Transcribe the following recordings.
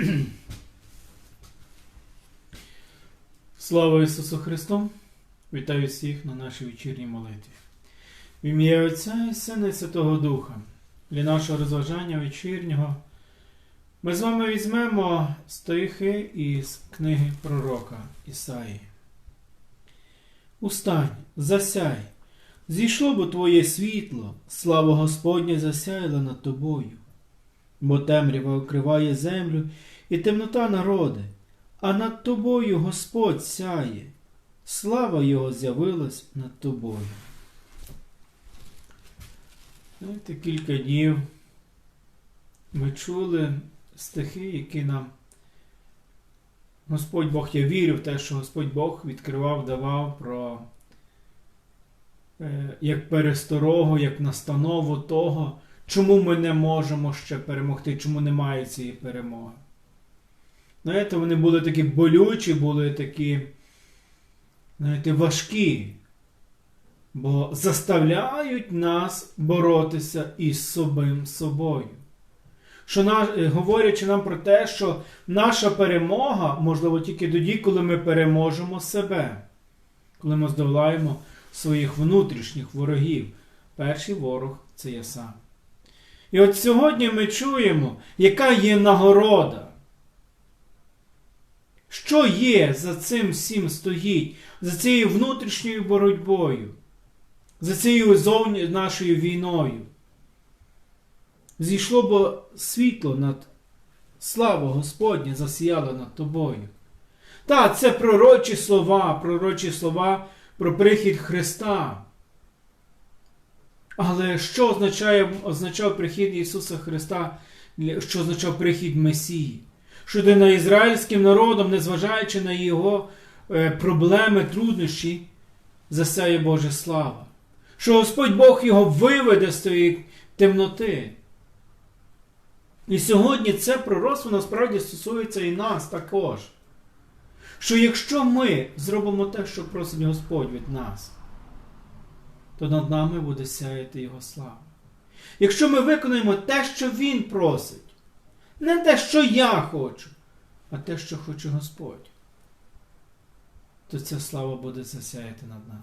Слава Ісусу Христу! Вітаю всіх на нашій вечірній молитві. В ім'я Отця і Сина і Святого Духа. Для нашого розважання вечірнього ми з вами візьмемо стихи із книги пророка Ісаї. Устань, засяй, зійшло бо твоє світло, слава Господня засяяла над тобою, бо темрява окриває землю і темнота народи, а над тобою Господь сяє, слава Його з'явилась над тобою. Знаєте, кілька днів ми чули стихи, які нам Господь Бог, я вірю в те, що Господь Бог відкривав, давав про е, як пересторогу, як настанову того, чому ми не можемо ще перемогти, чому немає цієї перемоги. Знаєте, вони були такі болючі, були такі, знаєте, важкі, бо заставляють нас боротися із самим собою. Що на, е, говорячи нам про те, що наша перемога можливо тільки тоді, коли ми переможемо себе, коли ми здолаємо своїх внутрішніх ворогів. Перший ворог це я сам. І от сьогодні ми чуємо, яка є нагорода. Що є за цим всім стоїть, за цією внутрішньою боротьбою, за цією зовні нашою війною? Зійшло бо світло над слава Господня засіяло над тобою. Так, це пророчі слова, пророчі слова про прихід Христа. Але що означає, означав прихід Ісуса Христа, що означав прихід Месії? Що де на ізраїльським народом, незважаючи на його е, проблеми, труднощі, засяє Божа слава. Що Господь Бог його виведе з цієї темноти. І сьогодні це пророцтво насправді стосується і нас також. Що якщо ми зробимо те, що просить Господь від нас, то над нами буде сяяти Його слава. Якщо ми виконаємо те, що Він просить, не те, що я хочу, а те, що хоче Господь, то ця слава буде засяяти над нами.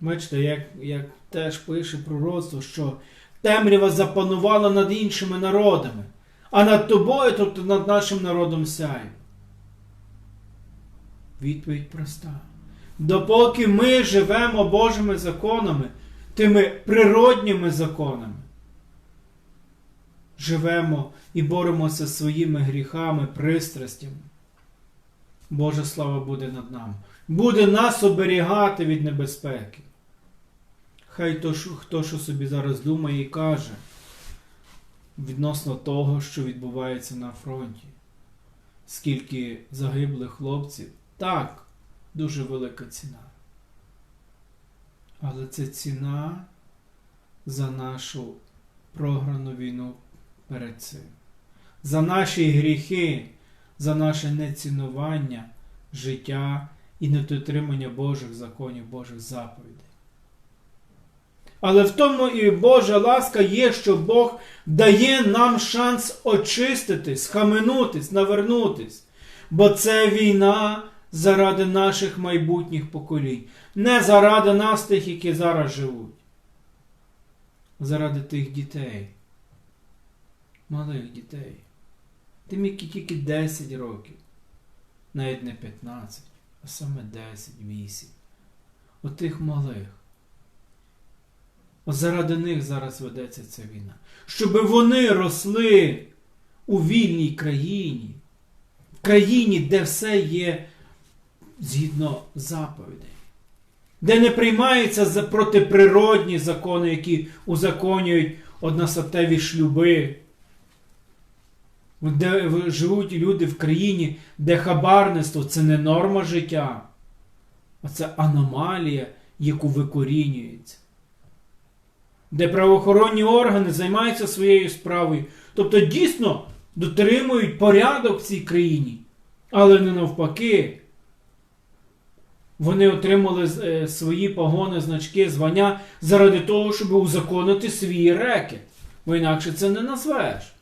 Бачите, як, як теж пише пророцтво, що темрява запанувала над іншими народами, а над тобою, тобто над нашим народом сяє. Відповідь проста. Допоки ми живемо Божими законами, тими природніми законами, живемо і боремося зі своїми гріхами, пристрастями, Божа слава буде над нами. Буде нас оберігати від небезпеки. Хай то, хто що собі зараз думає і каже відносно того, що відбувається на фронті. Скільки загиблих хлопців, так, дуже велика ціна. Але це ціна за нашу програну війну перед цим. За наші гріхи, за наше нецінування життя і недотримання Божих законів, Божих заповідей. Але в тому і Божа ласка є, що Бог дає нам шанс очиститись, схаменутись, навернутись. Бо це війна заради наших майбутніх поколінь. Не заради нас тих, які зараз живуть. Заради тих дітей. Малих дітей. Тим, які тільки 10 років. Навіть не 15, а саме 10, 8. Отих малих. Заради них зараз ведеться ця війна. Щоб вони росли у вільній країні, в країні, де все є згідно заповідей, де не приймаються протиприродні закони, які узаконюють односатеві шлюби, де живуть люди в країні, де хабарництво це не норма життя, а це аномалія, яку викорінюється де правоохоронні органи займаються своєю справою, тобто дійсно дотримують порядок в цій країні, але не навпаки. Вони отримали е, свої погони, значки, звання заради того, щоб узаконити свій рекет. Бо інакше це не назвеш.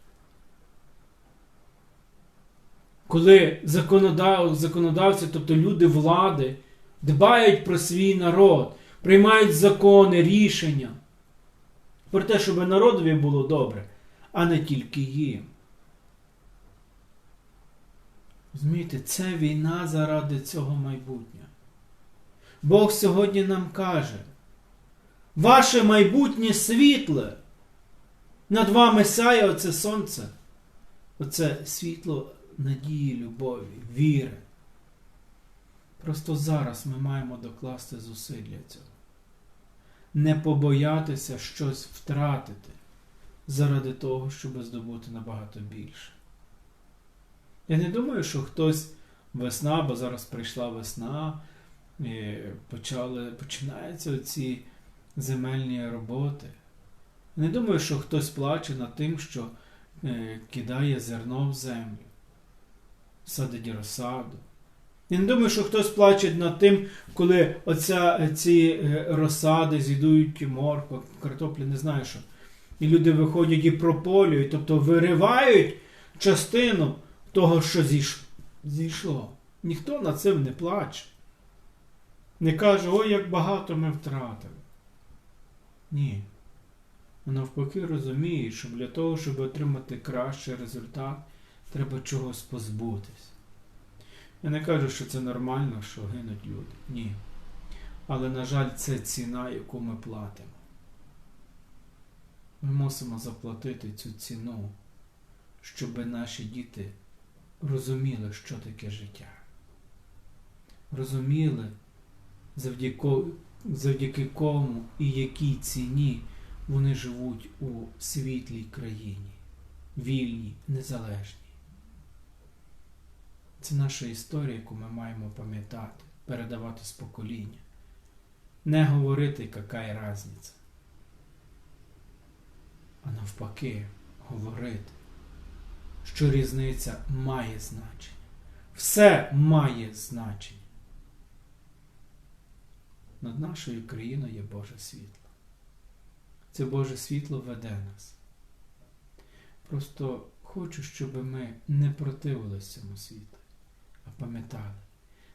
Коли законодав, законодавці, тобто люди влади, дбають про свій народ, приймають закони, рішення про те, щоб народові було добре, а не тільки їм. Розумієте, це війна заради цього майбутнього. Бог сьогодні нам каже, ваше майбутнє світле, над вами сяє оце сонце, оце світло надії, любові, віри. Просто зараз ми маємо докласти зусиль для цього. Не побоятися щось втратити заради того, щоб здобути набагато більше. Я не думаю, що хтось весна, бо зараз прийшла весна, і почали, починаються ці земельні роботи. Не думаю, що хтось плаче над тим, що е, кидає зерно в землю, садить розсаду. Я не думаю, що хтось плаче над тим, коли оця, ці е, розсади з'їдують морква, картоплі, не знаю що. І люди виходять і прополюють, тобто виривають частину того, що зійшло. Ніхто над цим не плаче. Не каже, ой, як багато ми втратили. Ні. Навпаки розуміє, що для того, щоб отримати кращий результат, треба чогось позбутись. Я не кажу, що це нормально, що гинуть люди. Ні. Але, на жаль, це ціна, яку ми платимо. Ми мусимо заплатити цю ціну, щоб наші діти розуміли, що таке життя. Розуміли, завдяки, завдяки кому і якій ціні вони живуть у світлій країні, вільній, незалежній. Це наша історія, яку ми маємо пам'ятати, передавати з покоління. Не говорити, яка різниця, а навпаки, говорити, що різниця має значення. Все має значення. Над нашою країною є Боже світло. Це Боже світло веде нас. Просто хочу, щоб ми не противилися цьому світлу, а пам'ятали.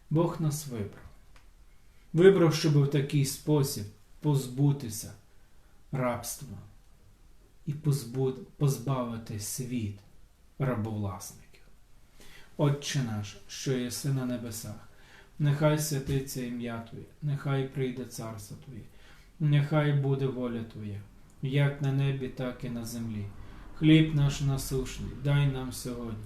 Бог нас вибрав. Вибрав, щоб в такий спосіб позбутися рабства і позбавити світ рабовласників. Отче наш, що єси на небесах, нехай святиться ім'я Твоє, нехай прийде царство Твоє, нехай буде воля Твоя, як на небі, так і на землі. Хліб наш насушний, дай нам сьогодні,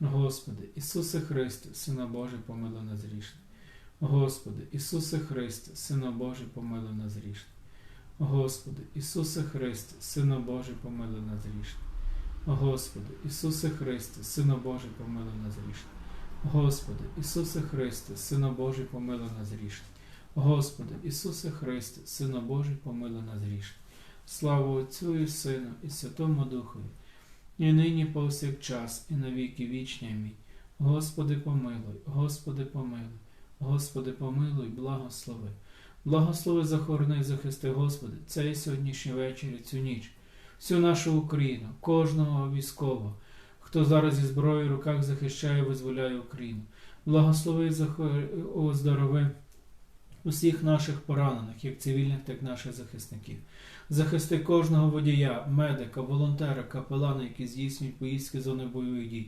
Господи, Ісусе Христе, Сино Божий, помилуй нас грішних. Господи, Ісусе Христе, Сино Божий, помилуй нас грішних. Господи, Ісусе Христе, Сино Божий, помилуй нас грішних. Господи, Ісусе Христе, Сино Божий, помилуй нас грішних. Господи, Ісусе Христе, Сино Божий, помилуй нас грішних. Господи, Ісусе Христе, Сино Божий, помилуй нас грішних. Слава Отцю і Сину, і Святому Духові, і нині повсякчас, і на віки вічні. Амінь. Господи, помилуй, Господи, помилуй, Господи, помилуй, благослови. Благослови, захорони, захисти, Господи, цей сьогоднішній вечір і цю ніч, всю нашу Україну, кожного військового, хто зараз зі зброєю в руках захищає визволяє Україну. Благослови, оздорови усіх наших поранених, як цивільних, так і наших захисників. Захисти кожного водія, медика, волонтера, капелана, які здійснюють поїздки зони бойових дій,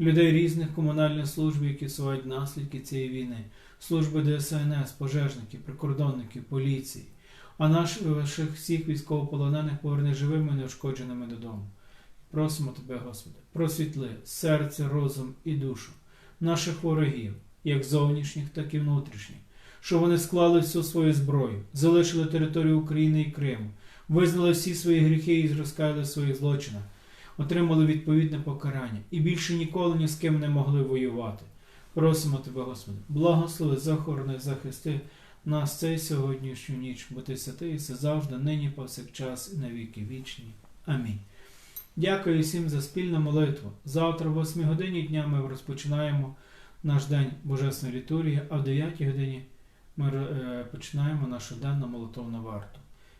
людей різних комунальних служб, які сувають наслідки цієї війни, служби ДСНС, пожежників, прикордонників, поліції, а наших всіх військовополонених поверни живими і неушкодженими додому. Просимо Тебе, Господи, просвітли серце, розум і душу наших ворогів, як зовнішніх, так і внутрішніх, що вони склали всю свою зброю, залишили територію України і Криму, визнали всі свої гріхи і розкаяли в своїх злочинах, отримали відповідне покарання і більше ніколи ні з ким не могли воювати. Просимо Тебе, Господи, благослови, захорони, захисти нас цей сьогоднішню ніч, бо ти святий, все завжди, нині, повсякчас, і на віки вічні. Амінь. Дякую всім за спільну молитву. Завтра, о 8 годині дня, ми розпочинаємо наш день Божесної літургії, а в 9 годині ми е, починаємо нашу денну молитовну варту.